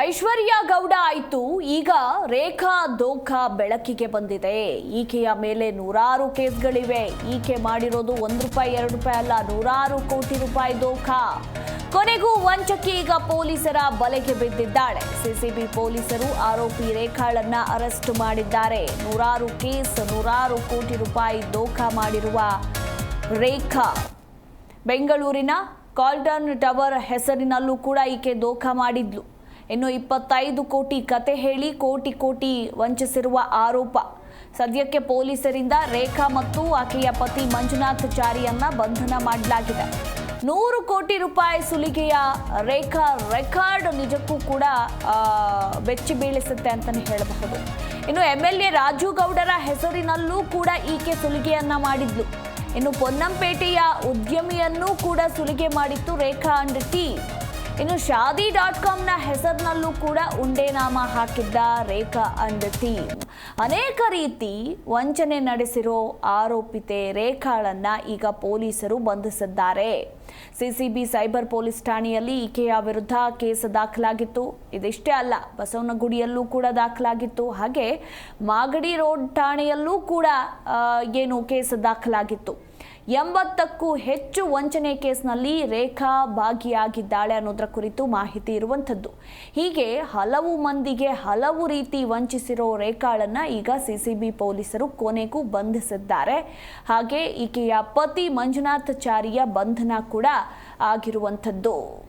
ಐಶ್ವರ್ಯ ಗೌಡ ಆಯಿತು. ಈಗ ರೇಖಾ ದೋಖಾ ಬೆಳಕಿಗೆ ಬಂದಿದೆ. ಈಕೆಯ ಮೇಲೆ ನೂರಾರು ಕೇಸ್ಗಳಿವೆ. ಈಕೆ ಮಾಡಿರೋದು ಒಂದು ರೂಪಾಯಿ, ಎರಡು ರೂಪಾಯಿ ಅಲ್ಲ, ನೂರಾರು ಕೋಟಿ ರೂಪಾಯಿ ದೋಖಾ ಕೊನೆಗೂ ವಂಚಕಿ ಈಗ ಪೊಲೀಸರ ಬಲೆಗೆ ಬಿದ್ದಿದ್ದಾಳೆ. ಸಿಸಿಬಿ ಪೊಲೀಸರು ಆರೋಪಿ ರೇಖಾಳನ್ನ ಅರೆಸ್ಟ್ ಮಾಡಿದ್ದಾರೆ. ನೂರಾರು ಕೇಸ್, ನೂರಾರು ಕೋಟಿ ರೂಪಾಯಿ ದೋಖಾ ಮಾಡಿರುವ ರೇಖಾ. ಬೆಂಗಳೂರಿನ ಕಾಲ್ಟನ್ ಟವರ್ ಹೆಸರಿನಲ್ಲೂ ಕೂಡ ಈಕೆ ದೋಖಾ ಮಾಡಿದ್ಲು. ಇನ್ನು ಇಪ್ಪತ್ತೈದು ಕೋಟಿ ಕತೆ ಹೇಳಿ ಕೋಟಿ ಕೋಟಿ ವಂಚಿಸಿರುವ ಆರೋಪ. ಸದ್ಯಕ್ಕೆ ಪೊಲೀಸರಿಂದ ರೇಖಾ ಮತ್ತು ಆಕೆಯ ಪತಿ ಮಂಜುನಾಥ್ ಚಾರಿಯನ್ನ ಬಂಧನ ಮಾಡಲಾಗಿದೆ. ನೂರು ಕೋಟಿ ರೂಪಾಯಿ ಸುಲಿಗೆಯ ರೇಖಾ ರೆಕಾರ್ಡ್ ನಿಜಕ್ಕೂ ಕೂಡ ಬೆಚ್ಚಿ ಬೀಳಿಸುತ್ತೆ ಅಂತಲೇ ಹೇಳಬಹುದು. ಇನ್ನು ಎಂ ಎಲ್ ಎ ರಾಜು ಗೌಡರ ಹೆಸರಿನಲ್ಲೂ ಕೂಡ ಈಕೆ ಸುಲಿಗೆಯನ್ನ ಮಾಡಿದ್ಲು. ಇನ್ನು ಪೊನ್ನಂಪೇಟೆಯ ಉದ್ಯಮಿಯನ್ನೂ ಕೂಡ ಸುಲಿಗೆ ಮಾಡಿತ್ತು ರೇಖಾ ಅಂಡ್ ಟಿ ಇನ್ನು ಶಾದಿ ಡಾಟ್ ಕಾಮ್ನ ಹೆಸರಿನಲ್ಲೂ ಕೂಡ ಉಂಡೆನಾಮ ಹಾಕಿದ್ದ ರೇಖಾ ಅಂಡ್ ಟೀಮ್. ಅನೇಕ ರೀತಿ ವಂಚನೆ ನಡೆಸಿರೋ ಆರೋಪಿತೆ ರೇಖಾಳನ್ನ ಈಗ ಪೊಲೀಸರು ಬಂಧಿಸಿದ್ದಾರೆ. ಸಿಸಿಬಿ ಸೈಬರ್ ಪೊಲೀಸ್ ಠಾಣೆಯಲ್ಲಿ ಈಕೆಯ ವಿರುದ್ಧ ಕೇಸ್ ದಾಖಲಾಗಿತ್ತು. ಇದಿಷ್ಟೇ ಅಲ್ಲ, ಬಸವನಗುಡಿಯಲ್ಲೂ ಕೂಡ ದಾಖಲಾಗಿತ್ತು. ಹಾಗೆ ಮಾಗಡಿ ರೋಡ್ ಠಾಣೆಯಲ್ಲೂ ಕೂಡ ಏನು ಕೇಸ್ ದಾಖಲಾಗಿತ್ತು. ಎಂಬತ್ತಕ್ಕೂ ಹೆಚ್ಚು ವಂಚನೆ ಕೇಸ್ನಲ್ಲಿ ರೇಖಾ ಭಾಗಿಯಾಗಿದ್ದಾಳೆ ಅನ್ನೋದರ ಕುರಿತು ಮಾಹಿತಿ ಇರುವಂಥದ್ದು. ಹೀಗೆ ಹಲವು ಮಂದಿಗೆ ಹಲವು ರೀತಿ ವಂಚಿಸಿರೋ ರೇಖಾಳನ್ನು ಈಗ ಸಿಸಿಬಿ ಪೊಲೀಸರು ಕೊನೆಗೂ ಬಂಧಿಸಿದ್ದಾರೆ. ಹಾಗೆ ಈಕೆಯ ಪತಿ ಮಂಜುನಾಥ್ ಚಾರಿಯ ಬಂಧನ ಕೂಡ ಆಗಿರುವಂಥದ್ದು.